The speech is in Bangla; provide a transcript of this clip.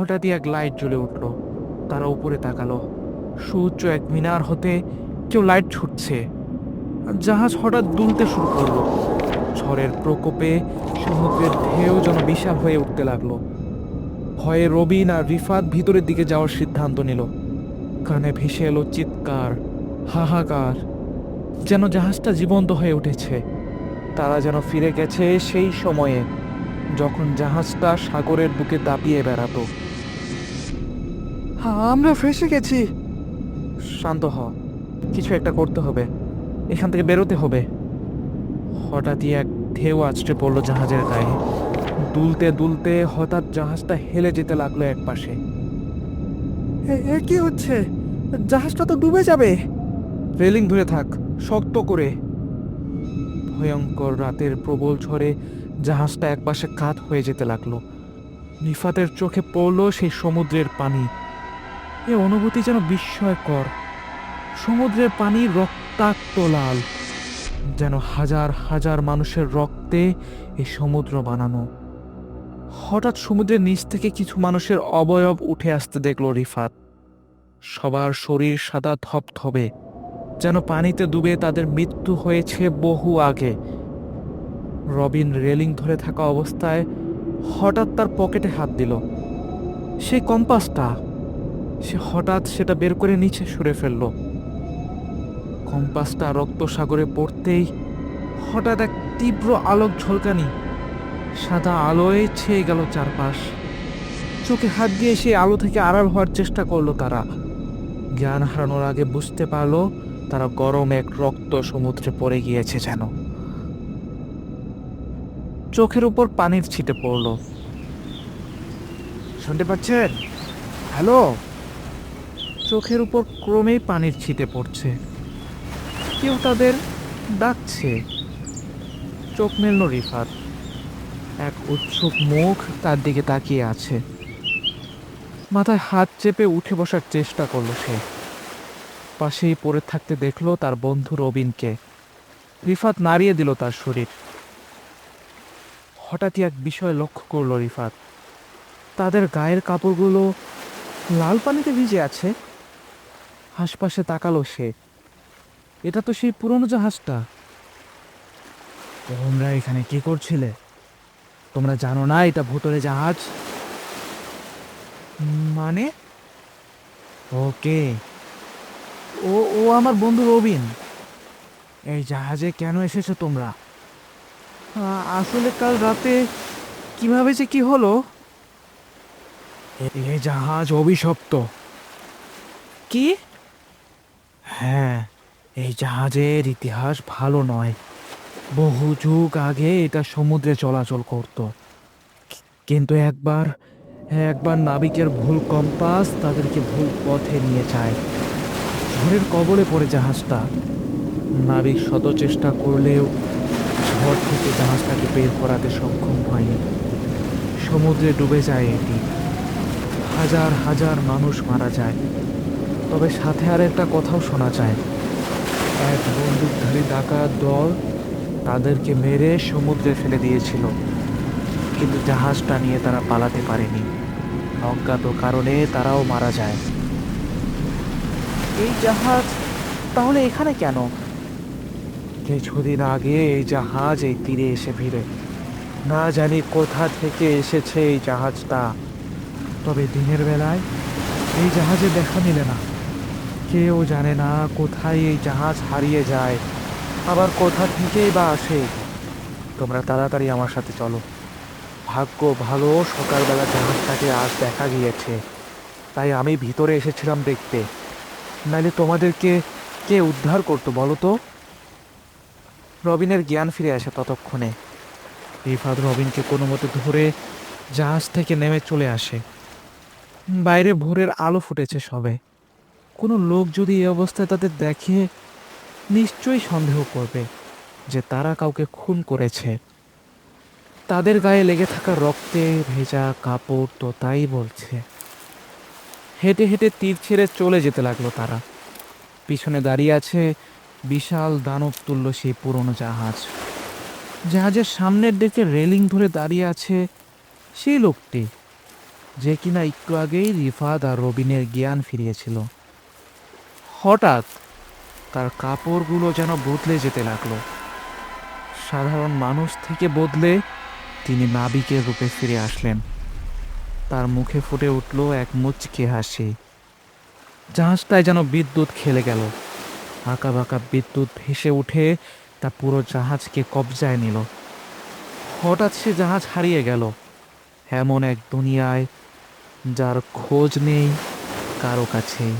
হঠাৎই এক লাইট জ্বলে উঠল। তারা উপরে তাকালো। সুউচ্চ এক মিনার হতে কেউ লাইট ছুটছে। জাহাজ হঠাৎ দুলতে শুরু করল। ঝড়ের প্রকোপে সমুদ্রের ঢেউ যেন বিশাল হয়ে উঠতে লাগল। ভয়ে রবিন আর রিফাত ভিতরের দিকে যাওয়ার সিদ্ধান্ত নিল। কানে ভেসে এলো চিৎকার, হাহাকার, যেন জাহাজটা জীবন্ত হয়ে উঠেছে। তারা যেন ফিরে গেছে সেই সময়ে, যখন জাহাজটা সাগরের বুকে দাপিয়ে বেড়াতো। আমরা ফেসে গেছি। শান্ত হ কিছু একটা করতে হবে। এখান থেকে বেরোতে হবে। হঠাৎই এক ঢেউ আছড়ে পড়ল জাহাজের গায়ে। দুলতে দুলতে হঠাৎ জাহাজটা হেলে যেতে লাগল এক পাশে। এ কি হচ্ছে? জাহাজটা তো ডুবে যাবে। রেলিং ধরে থাক শক্ত করে। ভয়ঙ্কর রাতের প্রবল ঝড়ে জাহাজটা একপাশে কাত হয়ে যেতে লাগল। নিফাতের চোখে পড়ল সেই সমুদ্রের পানি। এ অনুভূতি যেন বিস্ময়কর। সমুদ্রের পানি রক্তাক্ত লাল, যেন হাজার হাজার মানুষের রক্তে এই সমুদ্র বানানো। হঠাৎ সমুদ্রের নিচ থেকে কিছু মানুষের অবয়ব উঠে আসতে দেখল রিফাত। সবার শরীর সাদা ধপধপে যেন পানিতে ডুবে তাদের মৃত্যু হয়েছে বহু আগে। রবিন রেলিং ধরে থাকা অবস্থায় হঠাৎ তার পকেটে হাত দিল। সেই কম্পাসটা সে হঠাৎ সেটা বের করে নিচে সরে ফেলল। কম্পাসটা রক্ত সাগরে পড়তেই হঠাৎ এক তীব্র আলোক ঝলকানি সাদা আলোয় ছেয়ে গেল চারপাশ। চোখে হাত দিয়ে সেই আলো থেকে আড়াল হওয়ার চেষ্টা করল তারা। জ্ঞান হারানোর আগে বুঝতে পারল তারা গরম এক রক্ত সমুদ্রে পড়ে গিয়েছে যেন। চোখের উপর পানির ছিটে পড়ল। শুনতে পাচ্ছেন? হ্যালো? চোখের উপর ক্রমেই পানির ছিটে পড়ছে। কেউ তাদের ডাকছে। চোখ মেলল রিফাত। এক উৎসুক মুখ তার দিকে তাকিয়ে আছে। মাথায় হাত চেপে উঠে বসার চেষ্টা করল সে। পাশেই পড়ে থাকতে দেখল তার বন্ধু রবিনকে। রিফাত নাড়িয়ে দিল তার শরীর। হঠাৎই এক বিষয় লক্ষ্য করল রিফাত। তাদের গায়ের কাপড়গুলো লাল পানিতে ভিজে আছে। আশপাশে তাকালো সে। এটা তো সেই পুরনো জাহাজটা। তোমরা এখানে কি করছিলে? তোমরা জানো না এটা ভুতরে জাহাজ? মানে? ওকে। ও ও আমার বন্ধু রবিন। এই জাহাজে কেন এসেছ তোমরা? আসলে কাল রাতে কীভাবে যে কি হলো? এ- এ জাহাজ অভিশপ্ত। কি? হ্যাঁ এই জাহাজের ইতিহাস ভালো নয়। বহু যুগ আগে এটা সমুদ্রে চলাচল করত। কিন্তু একবার একবার নাবিকের ভুল কম্পাস তাদেরকে ভুল পথে নিয়ে যায়। ঝড়ের কবলে পড়ে জাহাজটা। নাবিক শত চেষ্টা করলেও ঝড় থেকে জাহাজটাকে বের করাতে সক্ষম হয়নি। সমুদ্রে ডুবে যায় এটি। হাজার হাজার মানুষ মারা যায়। তবে সাথে আর একটা কথাও শোনা যায়। এক বন্দুকধারী ডাকাত দল তাদেরকে মেরে সমুদ্রে ফেলে দিয়েছিল। কিন্তু জাহাজটা নিয়ে তারা পালাতে পারেনি। অজ্ঞাত কারণে তারাও মারা যায়। এই জাহাজ তাহলে এখানে কেন? কিছুদিন আগে এই জাহাজ এই তীরে এসে ভিড়ে। না জানি কোথা থেকে এসেছে এই জাহাজটা। তবে দিনের বেলায় এই জাহাজে দেখা মিলে না। কেউ জানে না কোথায় এই জাহাজ হারিয়ে যায়। আবার কোথা থেকেই বা আসে? তোমরা তাড়াতাড়ি আমার সাথে চলো। ভাগ্য ভালো, সকালবেলা জাহাজটাকে আজ দেখা গিয়েছে। তাই আমি ভিতরে এসেছিলাম দেখতে। নাইলে তোমাদেরকে কে উদ্ধার করতো বলো তো? রবিনের জ্ঞান ফিরে আসে ততক্ষণে। রিফাত রবিনকে কোনো মতে ধরে জাহাজ থেকে নেমে চলে আসে। বাইরে ভোরের আলো ফুটেছে সবে। কোনো লোক যদি এই অবস্থায় তাদের দেখে, নিশ্চয়ই সন্দেহ করবে যে তারা কাউকে খুন করেছে। তাদের গায়ে লেগে থাকা রক্তে ভেজা কাপড় তো তাই বলছে। হেঁটে হেঁটে তীর ছেড়ে চলে যেতে লাগল তারা। পিছনে দাঁড়িয়ে আছে বিশাল দানব তুল্য সেই পুরনো জাহাজ। জাহাজের সামনের দিকে রেলিং ধরে দাঁড়িয়ে আছে সেই লোকটি, যে কিনা একটু আগেই রিফাত আর রবিনের জ্ঞান ফিরিয়েছিল। হঠাৎ তার কাপড়গুলো যেন বদলে যেতে লাগল। সাধারণ মানুষ থেকে বদলে তিনি নাবিকের রূপে ফিরে আসলেন। তার মুখে ফুটে উঠল এক মুচকে হাসি। জাহাজটায় যেন বিদ্যুৎ খেলে গেল। আঁকা বাঁকা বিদ্যুৎ ভেসে উঠে তা পুরো জাহাজকে কবজায় নিল। হঠাৎ সে জাহাজ হারিয়ে গেল। এমন এক দুনিয়ায় যার খোঁজ নেই কারও কাছেই।